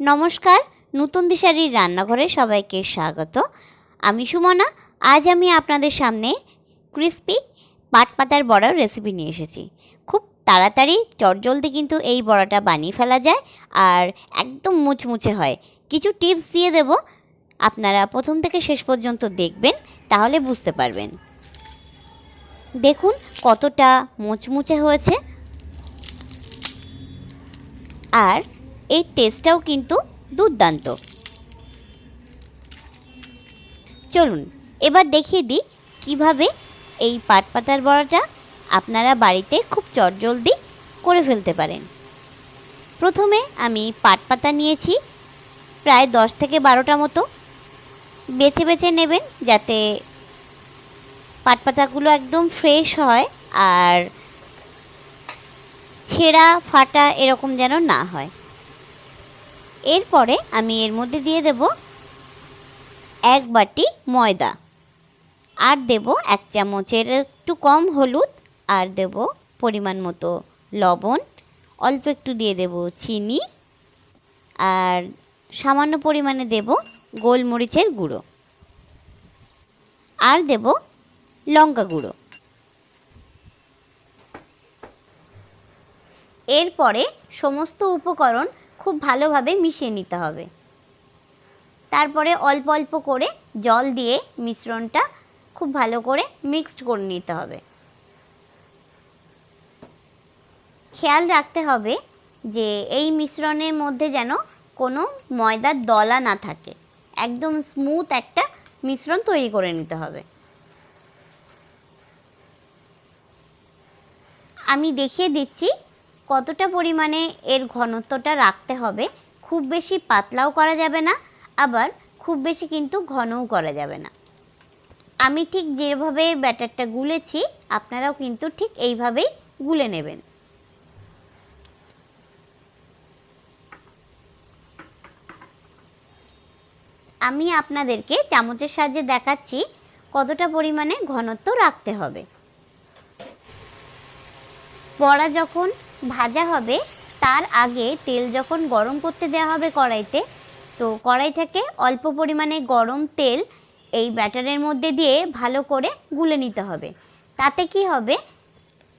নমস্কার, নতুন দিশারির রান্নাঘরে সবাইকে স্বাগত। আমি সুমনা, আজ আমি আপনাদের সামনে ক্রিস্পি পাট পাতার বড়ার রেসিপি নিয়ে এসেছি। খুব তাড়াতাড়ি, চটজলদি কিন্তু এই বড়াটা বানিয়ে ফেলা যায় আর একদম মুচমুচে হয়। কিছু টিপস দিয়ে দেব, আপনারা প্রথম থেকে শেষ পর্যন্ত দেখবেন, তাহলে বুঝতে পারবেন। দেখুন কতটা মুচমুচে হয়েছে। আর এই টেস্টটাও কিন্তু দুর্দান্ত। চলুন, এবার দেখিয়ে দিই কীভাবে এই পাট পাতার বড়াটা আপনারা বাড়িতে খুব চটজলদি করে ফেলতে পারেন। প্রথমে আমি পাট পাতা নিয়েছি প্রায় দশ থেকে বারোটা মতো। বেছে বেছে নেবেন যাতে পাট পাতাগুলো একদম ফ্রেশ হয় আর ছেঁড়া ফাটা এরকম যেন না হয়। এরপরে আমি এর মধ্যে দিয়ে দেব এক বাটি ময়দা। আর দেব এক চামচের একটু কম হলুদ, আর দেব পরিমাণ মতো লবণ। অল্প একটু দিয়ে দেব চিনি। আর সামান্য পরিমাণে দেব গোলমরিচের গুঁড়ো। আর দেব লঙ্কা গুঁড়ো। এরপরে সমস্ত উপকরণ খুব ভালোভাবে মিশিয়ে নিতে হবে। তারপরে অল্প অল্প করে জল দিয়ে মিশ্রণটা খুব ভালো করে মিক্সড করে নিতে হবে। খেয়াল রাখতে হবে যে এই মিশ্রণের মধ্যে যেন কোনো ময়দার দলা না থাকে। একদম স্মুথ একটা মিশ্রণ তৈরি করে নিতে হবে। আমি দেখিয়ে দিচ্ছি কতটা পরিমাণে এর ঘনত্বটা রাখতে হবে, খুব বেশি পাতলাও করা যাবে না, আবার খুব বেশি কিন্তু ঘনও করা যাবে না। আমি ঠিক যেভাবে ব্যাটারটা গুলেছি, আপনারাও কিন্তু ঠিক এইভাবেই গুলে নেবেন। আমি আপনাদেরকে চামচের সাহায্যে দেখাচ্ছি কতটা পরিমাণে ঘনত্ব রাখতে হবে। বড়া যখন ভাজা হবে, তার আগে তেল যখন গরম করতে দেওয়া হবে কড়াইতে, তো কড়াই থেকে অল্প পরিমাণে গরম তেল এই ব্যাটারের মধ্যে দিয়ে ভালো করে গুলে নিতে হবে। তাতে কি হবে?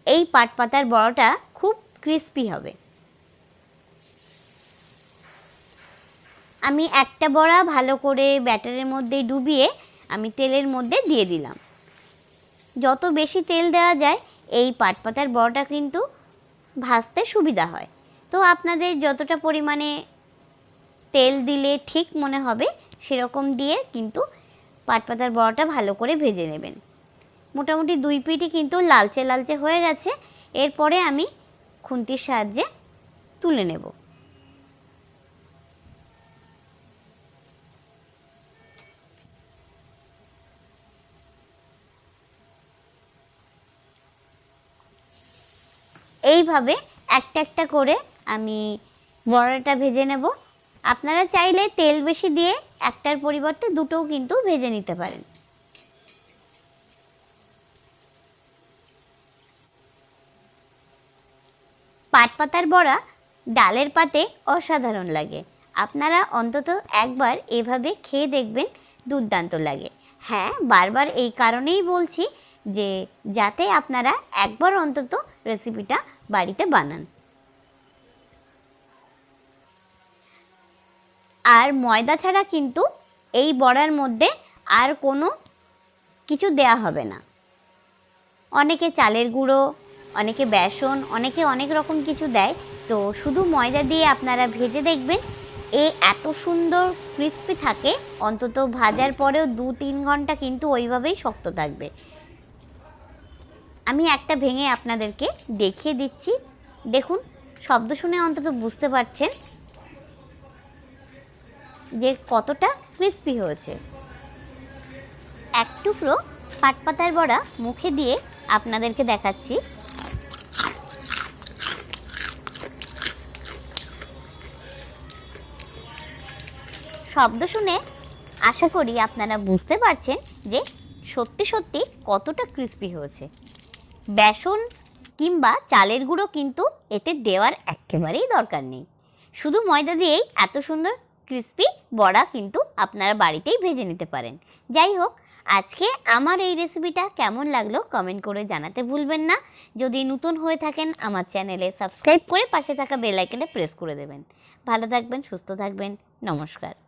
এই পাট পাতার বড়াটা খুব ক্রিস্পি হবে। আমি একটা বড়া ভালো করে ব্যাটারের মধ্যে ডুবিয়ে আমি তেলের মধ্যে দিয়ে দিলাম। যত বেশি তেল দেওয়া যায়, এই পাট পাতার বড়াটা কিন্তু ভাজতে সুবিধা হয়। তো আপনাদের যতটা পরিমাণে তেল দিলে ঠিক মনে হবে, সেরকম দিয়ে কিন্তু পাটপাতার বড়াটা ভালো করে ভেজে নেবেন। মোটামুটি দুই পিঠই কিন্তু লালচে লালচে হয়ে গেছে। এরপরে আমি খুন্তির সাহায্যে তুলে নেব। এইভাবে একটা একটা করে আমি বড়াটা ভেজে নেব। আপনারা চাইলে তেল বেশি দিয়ে একটার পরিবর্তে দুটোও কিন্তু ভেজে নিতে পারেন। পাট পাতার বড়া ডালের পাতে অসাধারণ লাগে। আপনারা অন্তত একবার এভাবে খেয়ে দেখবেন, দুর্দান্ত লাগে। হ্যাঁ বারবার এই কারণেই বলছি যে, যাতে আপনারা একবার অন্তত রেসিপিটা বাড়িতে বানান। আর ময়দা ছাড়া কিন্তু এই বড়ার মধ্যে আর কোনো কিছু দেয়া হবে না। অনেকে চালের গুঁড়ো, অনেকে বেসন, অনেকে অনেক রকম কিছু দেয়। তো শুধু ময়দা দিয়ে আপনারা ভেজে দেখবেন, এ এত সুন্দর ক্রিস্পি থাকে, অন্তত ভাজার পরেও দু তিন ঘণ্টা কিন্তু ওইভাবেই শক্ত থাকবে। আমি একটা ভেঙে আপনাদেরকে দেখিয়ে দিচ্ছি। দেখুন, শব্দ শুনে অন্তত বুঝতে পারছেন যে কতটা ক্রিস্পি হয়েছে। এক টুকরো পাটপাতার বড়া মুখে দিয়ে আপনাদেরকে দেখাচ্ছি। শব্দ শুনে আশা করি আপনারা বুঝতে পারছেন যে সত্যি সত্যি কতটা ক্রিস্পি হয়েছে। বেসন কিংবা চালের গুঁড়ো কিন্তু এতে দেওয়ার একেবারেই দরকার নেই। শুধু ময়দা দিয়েই এত সুন্দর ক্রিস্পি বড়া কিন্তু আপনারা বাড়িতেই ভেজে নিতে পারেন। যাই হোক, আজকে আমার এই রেসিপিটা কেমন লাগল কমেন্ট করে জানাতে ভুলবেন না। যদি নতুন হয়ে থাকেন, আমার চ্যানেলে সাবস্ক্রাইব করে পাশে থাকা বেল প্রেস করে দেবেন। ভালো থাকবেন, সুস্থ থাকবেন, নমস্কার।